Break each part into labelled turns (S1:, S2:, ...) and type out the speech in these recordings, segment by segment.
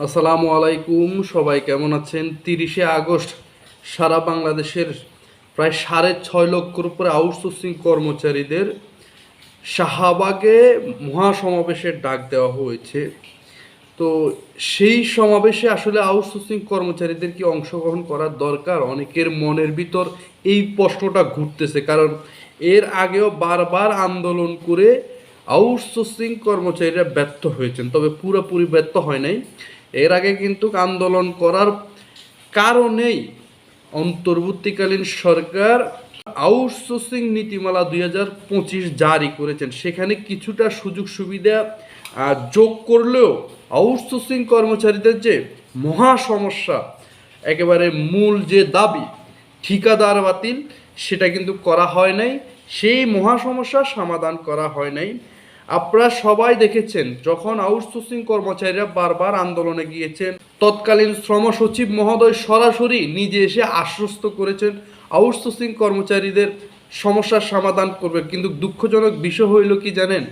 S1: আসসালামু আলাইকুম, সবাই কেমন আছেন? তিরিশে আগস্ট, সারা বাংলাদেশের প্রায় সাড়ে ছয় লক্ষর উপরে আউটসোর্সিং কর্মচারীদের শাহবাগে মহাসমাবেশের ডাক দেওয়া হয়েছে। তো সেই সমাবেশে আসলে আউটসোর্সিং কর্মচারীদের কি অংশগ্রহণ করার দরকার? অনেকের মনের ভিতর এই প্রশ্নটা ঘুরতেছে, কারণ এর আগেও বারবার আন্দোলন করে আউটসোর্সিং কর্মচারীরা ব্যর্থ হয়েছেন, তবে পুরোপুরি ব্যর্থ হয় নাই। এর আগে কিন্তু আন্দোলন করার কারণেই অন্তর্বর্তীকালীন সরকার আউটসোর্সিং নীতিমালা দুই হাজার পঁচিশ জারি করেছেন। সেখানে কিছুটা সুযোগ সুবিধা যোগ করলেও আউটসোর্সিং কর্মচারীদের যে মহা সমস্যা, একেবারে মূল যে দাবি, ঠিকাদার বাতিল, সেটা কিন্তু করা হয় নাই। সেই মহা সমস্যার সমাধান করা হয় নাই। আপনারা সবাই দেখেছেন, যখন আউটসোর্সিং কর্মচারীরা বারবার আন্দোলনে গিয়েছেন, তৎকালীন শ্রম সচিব মহোদয় সরাসরি নিজে এসে আশ্বস্ত করেছেন, আউটসোর্সিং কর্মচারীদের সমস্যার সমাধান করবে কিন্তু দুঃখজনক বিষয় হইল কি জানেন?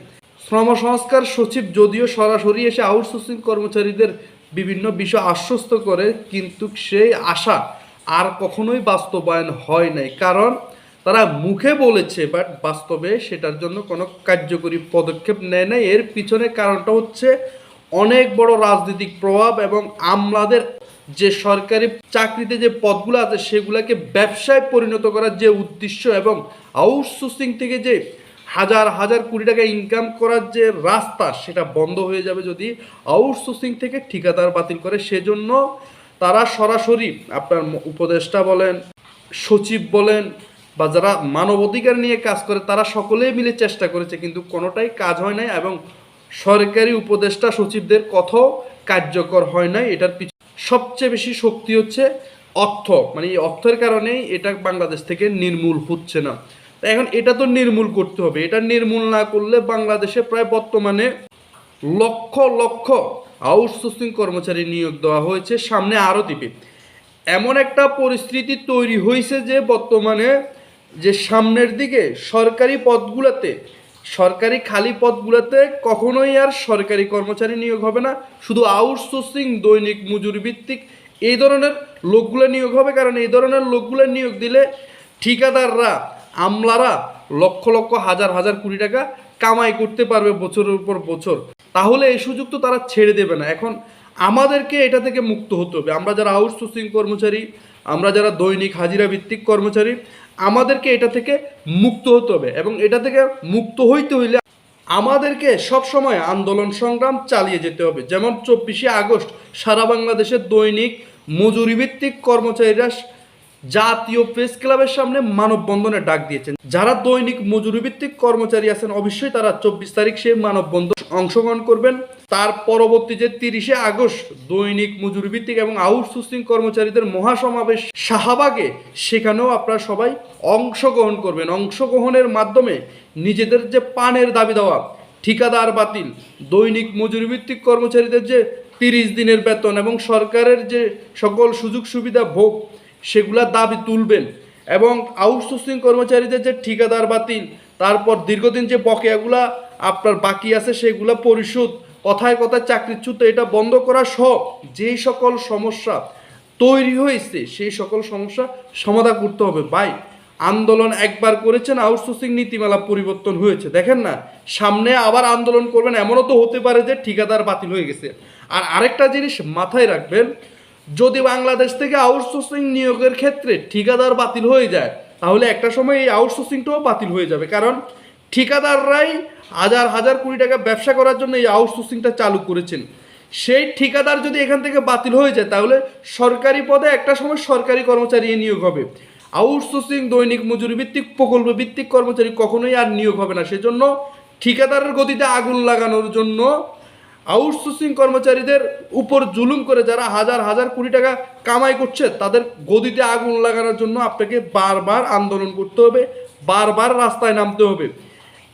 S1: শ্রম সংস্কার সচিব যদিও সরাসরি এসে আউটসোর্সিং কর্মচারীদের বিভিন্ন বিষয় আশ্বস্ত করে, কিন্তু সেই আশা আর কখনোই বাস্তবায়ন হয় নাই। কারণ তারা মুখে বলেছে বাট বাস্তবে সেটার জন্য কোনো কার্যকরী পদক্ষেপ নেয় নাই। এর পিছনে কারণটা হচ্ছে অনেক বড় রাজনৈতিক প্রভাব এবং আমলাদের যে সরকারি চাকরিতে যে পদগুলো আছে, সেগুলোকে ব্যবসায় পরিণত করার যে উদ্দেশ্য এবং আউটসোর্সিং থেকে যে হাজার হাজার কোটি টাকা ইনকাম করার যে রাস্তা, সেটা বন্ধ হয়ে যাবে যদি আউটসোর্সিং থেকে ঠিকাদার বাতিল করে। সেজন্য তারা সরাসরি আপনার উপদেষ্টা বলেন, সচিব বলেন বা যারা মানবাধিকার নিয়ে কাজ করে, তারা সকলেই মিলে চেষ্টা করেছে, কিন্তু কোনোটাই কাজ হয় নাই এবং সরকারি উপদেষ্টা সচিবদের কথাও কার্যকর হয় নাই। এটার পিছনে সবচেয়ে বেশি শক্তি হচ্ছে অর্থ। মানে এই অর্থের কারণেই এটা বাংলাদেশ থেকে নির্মূল হচ্ছে না। এখন এটা তো নির্মূল করতে হবে। এটা নির্মূল না করলে বাংলাদেশে প্রায় বর্তমানে লক্ষ লক্ষ আউটসোর্সিং কর্মচারী নিয়োগ দেওয়া হয়েছে সামনে আরও দিবে এমন একটা পরিস্থিতি তৈরি হয়েছে যে বর্তমানে যে সামনের দিকে সরকারি পদগুলোতে, সরকারি খালি পদগুলোতে কখনোই আর সরকারি কর্মচারী নিয়োগ হবে না। শুধু আউটসোর্সিং দৈনিক মজুরি ভিত্তিক এই ধরনের লোকগুলো নিয়োগ হবে। কারণ এই ধরনের লোকগুলো নিয়োগ দিলে ঠিকাদাররা, আমলারা লক্ষ লক্ষ, হাজার হাজার কোটি টাকা কামাই করতে পারবে বছরের উপর বছর। তাহলে এই সুযোগ তো তারা ছেড়ে দেবে না। এখন আমাদেরকে এটা থেকে মুক্ত হতে হবে। আমরা যারা আউটসোর্সিং কর্মচারী, আমরা যারা দৈনিক হাজিরা ভিত্তিক কর্মচারী, আমাদেরকে এটা থেকে মুক্ত হতে হবে এবং এটা থেকে মুক্ত হইতে হইলে আমাদেরকে সবসময় আন্দোলন সংগ্রাম চালিয়ে যেতে হবে। যেমন চব্বিশে আগস্ট সারা বাংলাদেশের দৈনিক মজুরিভিত্তিক কর্মচারীরা জাতীয় প্রেস ক্লাবের সামনে মানববন্ধনের ডাক দিয়েছেন। যারা দৈনিক মজুরি ভিত্তিক কর্মচারী আছেন, অবশ্যই তারা চব্বিশ তারিখ সেই মানববন্ধন অংশগ্রহণ করবেন। তার পরবর্তী যে তিরিশে আগস্ট দৈনিক মজুরি ভিত্তিক এবং আউটসোর্সিং কর্মচারীদের মহাসমাবেশ শাহবাগে, সেখানেও আপনারা সবাই অংশগ্রহণ করবেন। অংশগ্রহণের মাধ্যমে নিজেদের যে পানের দাবি দেওয়া, ঠিকাদার বাতিল, দৈনিক মজুরি ভিত্তিক কর্মচারীদের যে তিরিশ দিনের বেতন এবং সরকারের যে সকল সুযোগ সুবিধা ভোগ সেগুলা দাবি তুলবেন এবং আউটসোর্সিং কর্মচারীদের যে ঠিকাদার বাতিল, তারপর দীর্ঘদিন যে বকেয়াগুলা আপনার বাকি আছে সেগুলা পরিশোধ, কথায় কথায় চাকরিচ্যুত, এটা বন্ধ করা সহ যেই সকল সমস্যা তৈরি হয়েছে, সেই সকল সমস্যা সমাধান করতে হবে। ভাই, আন্দোলন একবার করেছেন, আউটসোর্সিং নীতিমালা পরিবর্তন হয়েছে। দেখেন না, সামনে আবার আন্দোলন করবেন, এমনও তো হতে পারে যে ঠিকাদার বাতিল হয়ে গেছে। আর আরেকটা জিনিস মাথায় রাখবেন যদি বাংলাদেশ থেকে আউটসোর্সিং নিয়োগের ক্ষেত্রে ঠিকাদার বাতিল হয়ে যায়, তাহলে একটা সময় এই আউটসোর্সিংটাও বাতিল হয়ে যাবে। কারণ ঠিকাদাররাই হাজার হাজার কোটি টাকা ব্যবসা করার জন্য এই আউটসোর্সিংটা চালু করেছেন। সেই ঠিকাদার যদি এখান থেকে বাতিল হয়ে যায়, তাহলে সরকারি পদে একটা সময় সরকারি কর্মচারী নিয়োগ হবে। আউটসোর্সিং দৈনিক মজুরি ভিত্তিক, প্রকল্প ভিত্তিক কর্মচারী কখনোই আর নিয়োগ হবে না। সেজন্য ঠিকাদারের গতিতে আগুন লাগানোর জন্য আউটসোর্সিং কর্মচারীদের উপর জুলুম করে যারা হাজার হাজার কোটি টাকা কামাই করছে, তাদের গদিতে আগুন লাগানোর জন্য আপনাকে বারবার আন্দোলন করতে হবে, বারবার রাস্তায় নামতে হবে।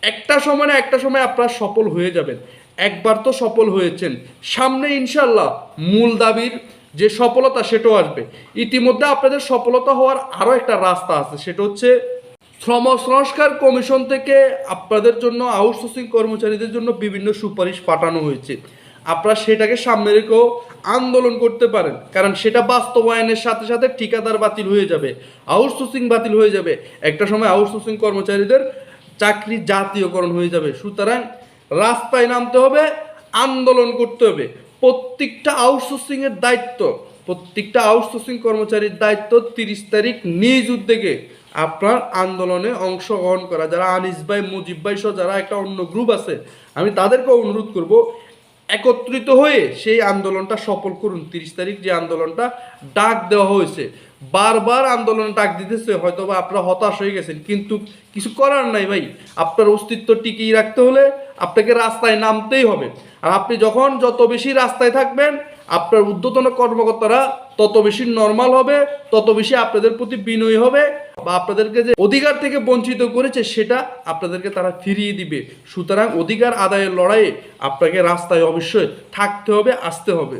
S1: একটা সময় না, একটা সময় আপনারা সফল হয়ে যাবেন। একবার তো সফল হয়েছেন। সামনে ইনশাল্লাহ মূল দাবির যে সফলতা, সেটাও আসবে। ইতিমধ্যে আপনাদের সফলতা হওয়ার আরও একটা রাস্তা আছে, সেটা হচ্ছে শ্রম সংস্কার কমিশন থেকে আপনাদের জন্য আউটসোর্সিং কর্মচারীদের জন্য বিভিন্ন সুপারিশ পাঠানো হয়েছে। আপনারা সেটাকে সামনে রেখেও আন্দোলন করতে পারেন, কারণ সেটা বাস্তবায়নের সাথে সাথে ঠিকাদার বাতিল হয়ে যাবে আউটসোর্সিং বাতিল হয়ে যাবে। একটা সময় আউটসোর্সিং কর্মচারীদের চাকরি জাতীয়করণ হয়ে যাবে। সুতরাং রাস্তায় নামতে হবে, আন্দোলন করতে হবে। প্রত্যেকটা আউটসোর্সিং এর দায়িত্ব প্রত্যেকটা আউটসোর্সিং কর্মচারীর দায়িত্ব তিরিশ তারিখ নিজ উদ্যোগে আপনার আন্দোলনে অংশগ্রহণ করা। যারা আনিস ভাই, মুজিব ভাই সহ যারা একটা অন্য গ্রুপ আছে, আমি তাদেরকে অনুরোধ করব একত্রিত হয়ে সেই আন্দোলনটা সফল করুন। তিরিশ তারিখ যে আন্দোলনটা ডাক দেওয়া হয়েছে। বারবার আন্দোলন ডাক দিতেছে হয়তো বা আপনারা হতাশ হয়ে গেছেন, কিন্তু কিছু করার নাই ভাই। আপনার অস্তিত্ব টিকিয়ে রাখতে হলে আপনাকে রাস্তায় নামতেই হবে। আর আপনি যখন যত বেশি রাস্তায় থাকবেন, আপনার ঊর্ধ্বতন কর্মকর্তারা তত বেশি নর্মাল হবে, তত বেশি আপনাদের প্রতি বিনয়ী হবে। বা আপনাদেরকে যে অধিকার থেকে বঞ্চিত করেছে, সেটা আপনাদেরকে তারা ফিরিয়ে দিবে। সুতরাং অধিকার আদায়ের লড়াইয়ে আপনাকে রাস্তায় অবশ্যই থাকতে হবে, আসতে হবে।